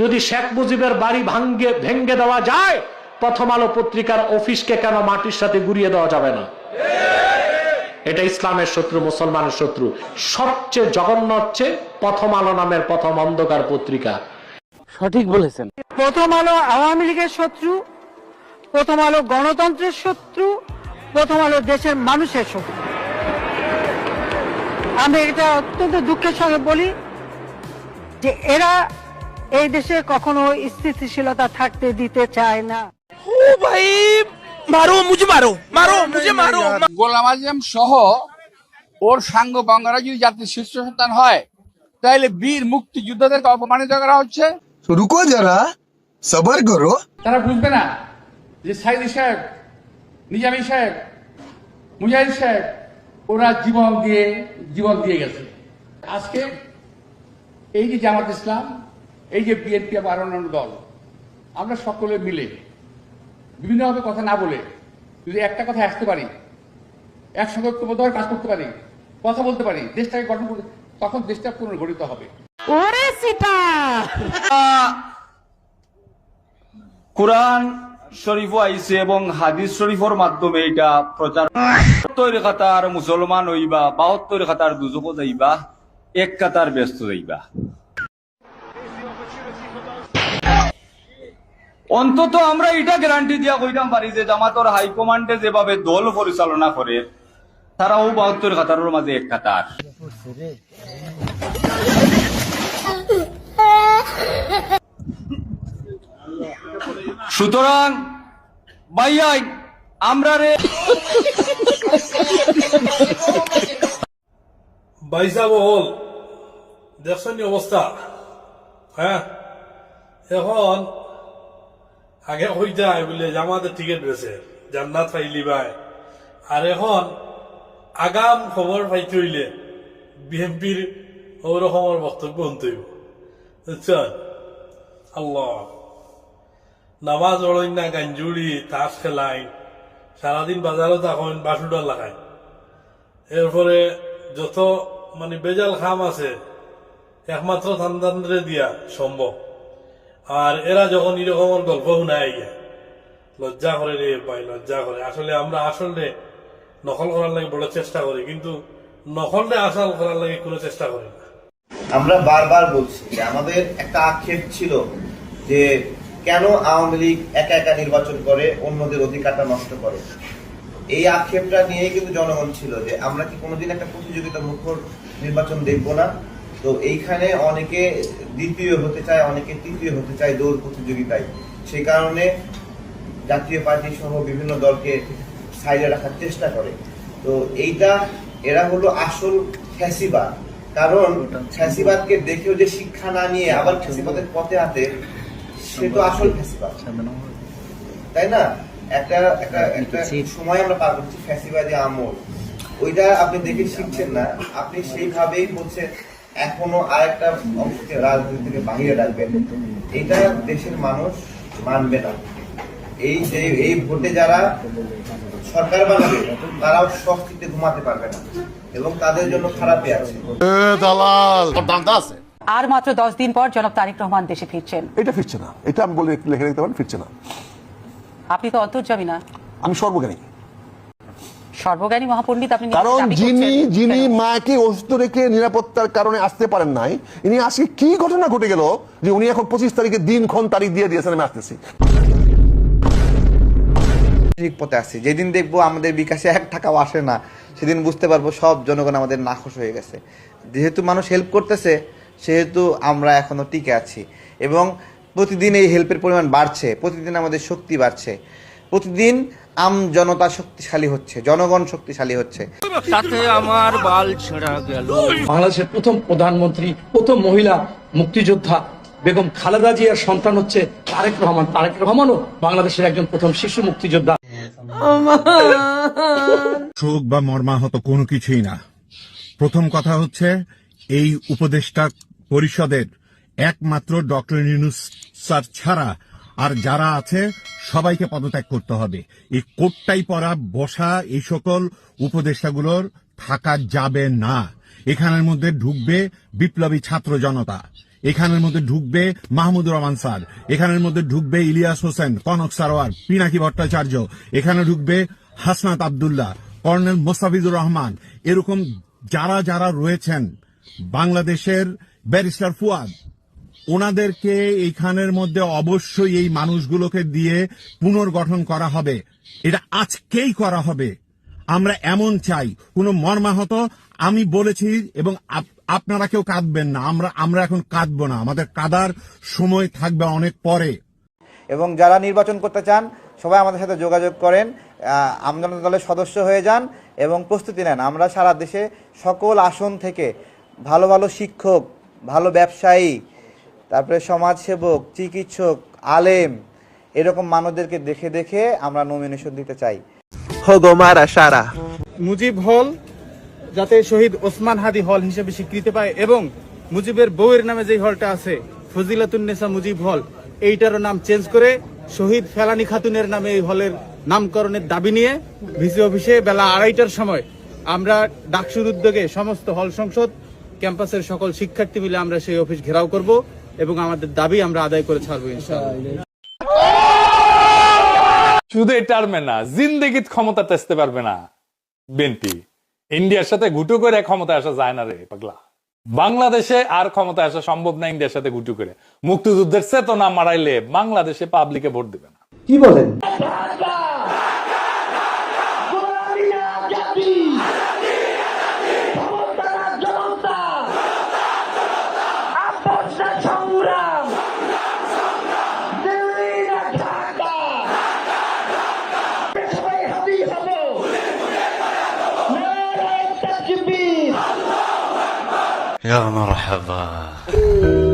যদি শেখ মুজিবের বাড়ি ভাঙ্গে ভেঙ্গে দেওয়া যায় প্রথম আলো পত্রিকার অফিসকে কেন মাটির সাথে গুড়িয়ে দেওয়া যাবে না? এটা ইসলামের শত্রু মুসলমানের শত্রু। সবচেয়ে জঘন্য হচ্ছে প্রথম আলো নামের প্রথম অন্ধকার পত্রিকা। সঠিক বলেছেন। প্রথম আলো আওয়ামী লীগের শত্রু প্রথম আলো গণতন্ত্রের শত্রু প্রথম আলো দেশের মানুষের শত্রু। আমি এটা অত্যন্ত দুঃখের সঙ্গে বলি যে এরা এই দেশে কখনো স্থিতিশীলতা থাকতে দিতে চায় না। ও ভাই মারো মুঝে মারো মারো মুঝে মারো গোলাম আজম সহ ওর সাঙ্গ বঙ্গরা যদি জাতির শীর্ষ সন্তান হয় তাহলে বীর মুক্তিযোদ্ধাদেরকে অপমানিত করা হচ্ছে? রুকো যারা সবার করো। তারা বুঝবে না যে সাইদি সাহেব নিজামি সাহেব মুজাহিদ সাহেব ওরা জীবন দিয়ে জীবন দিয়ে গেছে। আজকে এই যে জামাত ইসলাম এই যে বিএনপি আবার অন্যান্য দল আমরা সকলে মিলে বিভিন্নভাবে কথা না বলে যদি একটা কথা আসতে পারি একসঙ্গে ঐক্যবদ্ধভাবে কাজ করতে পারি কথা বলতে পারি দেশটাকে গঠন করতে তখন দেশটা পুনর্গঠিত হবে। কোরআন শরীফও আইছে এবং হাদিস শরীফর মাধ্যমে এটা প্রচার তৈরি খাতার মুসলমান হইবা বাহাত্তর খাতার দুজক যাইবা এক কাতার ব্যস্ত যাইবা অন্তত আমরা এটা গ্যারান্টি দিয়া কইতাম পারি যে জামাতর হাইকমান্ডে যেভাবে দল পরিচালনা করে, তারাও বাহাত্তর খাতারের মাঝে এক কাতার সুতরাং, ভাইয়াই, আমরা রে বাইসা বহল দেখছেন অবস্থা? হ্যাঁ? এখন আগে হই যায় বলে জামাতে টিকিট রয়েছে জান্নাত পাইলি ভাই। আর এখন আগাম খবর পাইতে হইলে বিএনপির ওরকমের বক্তব্য হইব। বুঝছেন? আল্লাহ। নামাজ পড়ই না, গাঞ্জুড়ি, তাস খেলাই সারাদিন বাজারও তখন বাসুডাল লাগায়। এরপরে যত মানে বেজাল খাম আছে, একমাত্র সন্তানরে দিয়া সম্ভব। আর এরা যখন এরকমের গল্প শুনাই গিয়া লজ্জা করে রে ভাই, লজ্জা করে। আসলে আমরা আসলে নকল করার লাগে বড় চেষ্টা করি, কিন্তু নকলটা আসল করার লাগে কোনো চেষ্টা করি না। আমরা বারবার বলছি যে আমাদের একটা আক্ষেপ ছিল যে কেন আওয়ামী লীগ একা একা নির্বাচন করে, অন্যদের অধিকারটা নষ্ট করে। এই আক্ষেপটা নিয়ে কিন্তু জনগণ ছিল যে আমরা কি কোনোদিন একটা প্রতিযোগিতা মুখর নির্বাচন দেখব না? তো এইখানে অনেকে দ্বিতীয় হতে চায়, অনেকে তৃতীয় হতে চায় দৌড় প্রতিযোগিতায়। সেই কারণে জাতীয় পার্টি সহ বিভিন্ন দলকে সাইডে রাখার চেষ্টা করে। তো এইটা, এরা হলো আসল ফ্যাসিবাদ। কারণ ফ্যাসিবাদকে দেখেও যে শিক্ষা না নিয়ে আবার ফ্যাসিবাদের পথে হাতে সে তো আসল ফ্যাসিবাদ। তাই না? একটা একটা একটা সময় আমরা পার করছি ফ্যাসিবাদী আমল। ওইটা আপনি দেখে শিখছেন না। আপনি সেইভাবেই বলছেন এখনও আরেকটা অংশকে রাজনীতি থেকে বাহিরে রাখবেন। এটা দেশের মানুষ মানবে না। এই যে এই ভোটে যারা সরকার বানাবে তারাও স্বস্তিতে ঘুমাতে পারবে না এবং তাদের জন্য খারাপই আছে। আর মাত্র দশ দিন পর জনাব তারেক রহমান দেশে ফিরছেন। এটা ফিরছে না। এটা আমি বলে লিখে রাখতে পারেন ফিরছে না। আপনি তো অন্তর্জামী না। আমি সর্বজ্ঞানী। সর্বজ্ঞানী মহাপণ্ডিত আপনি কারণ যিনি যিনি মাকে অসুস্থ রেখে নিরাপত্তার কারণে আসতে পারেন নাই ইনি আজকে কি ঘটনা ঘটে গেল যে উনি এখন পঁচিশ তারিখে দিন ক্ষণ তারিখ দিয়ে দিয়েছেন আমি আসতেছি? ঠিক পথে আসছি যেদিন দেখব আমাদের বিকাশে এক টাকাও আসে না সেদিন বুঝতে পারব সব জনগণ আমাদের নাখোশ হয়ে গেছে। যেহেতু মানুষ হেল্প করতেছে সেহেতু আমরা এখনও টিকে আছি। এবং প্রতিদিন এই হেল্পের পরিমাণ বাড়ছে প্রতিদিন আমাদের শক্তি বাড়ছে। প্রতিদিন আম জনতা শক্তিশালী হচ্ছে জনগণ শক্তিশালী হচ্ছে। তাতে আমার বাল ছেঁড়া গেল। বাংলাদেশের প্রথম প্রধানমন্ত্রী প্রথম মহিলা মুক্তিযোদ্ধা বেগম খালেদা জিয়ার সন্তান হচ্ছে তারেক রহমান। তারেক রহমানও বাংলাদেশের একজন প্রথম শিশু মুক্তিযোদ্ধা। শোক বা মর্মাহত কোনো কিছুই না। প্রথম কথা হচ্ছে এই উপদেষ্টা পরিষদের একমাত্র ডক্টর ইউনুস স্যার ছাড়া আর যারা আছে, সবাইকে পদত্যাগ করতে হবে। এই কোটটাই পরা, বসা, এই সকল উপদেষ্টাগুলোর থাকা যাবে না। এখানের মধ্যে ঢুকবে বিপ্লবী ছাত্র জনতা। এখানের মধ্যে ঢুকবে মাহমুদুর রহমান স্যার। এখানের মধ্যে ঢুকবে ইলিয়াস হোসেন, কনক সারোয়ার, পিনাকি ভট্টাচার্য। এখানে ঢুকবে হাসনাত আবদুল্লাহ, কর্নেল মোস্তাফিজুর রহমান। এরকম যারা যারা রয়েছেন, বাংলাদেশের ব্যারিস্টার ফুয়াদ ওনাদেরকে এইখানের মধ্যে অবশ্যই এই মানুষগুলোকে দিয়ে পুনর্গঠন করা হবে। এটা আজকেই করা হবে। আমরা এমন চাই, কোনো মর্মাহত, আমি বলেছি এবং আপনারা কেউ কাঁদবেন না, আমরা আমরা এখন কাঁদবো না। আমাদের কাদার সময় থাকবে অনেক পরে। এবং যারা নির্বাচন করতে চান, সবাই আমাদের সাথে যোগাযোগ করেন আমজনতা দলের সদস্য হয়ে যান এবং প্রস্তুতি নেন। আমরা সারা দেশে সকল আসন থেকে ভালো ভালো শিক্ষক, ভালো ব্যবসায়ী তারপরে সমাজসেবক চিকিৎসক আলেম এরকম মানুষদেরকে দেখে দেখে আমরা নমিনেশন দিতে চাই। মুজিব হল যাতে শহীদ ওসমান হাদি হল হিসেবে স্বীকৃতি পায় এবং মুজিবের বউয়ের নামে যে হলটা আছে ফজিলাতুন্নেসা মুজিব হল এইটারও নাম চেঞ্জ করে শহীদ ফেলানি খাতুনের নামে এই হলের নামকরণের দাবি নিয়ে ভিসি অফিসে বেলা আড়াইটার সময় আমরা ডাকসুর উদ্যোগে সমস্ত হল সংসদ ক্যাম্পাসের সকল শিক্ষার্থী মিলে আমরা সেই অফিস ঘেরাও করব। এবং আমাদের দাবি আমরা আদায় করে ছাড়বো ইনশাআল্লাহ। শুধু টার্মে না জিন্দেগিত ক্ষমতা তেসতে পারবে না বিএনপি। ইন্ডিয়ার সাথে ঘুটু করে ক্ষমতা আসা যায় না রে পাগলা। বাংলাদেশে আর ক্ষমতা আসা সম্ভব না ইন্ডিয়ার সাথে ঘুটু করে। মুক্তিযুদ্ধের চেতনা মারাইলে বাংলাদেশে পাবলিকে ভোট দিবে না। يا مرحبا.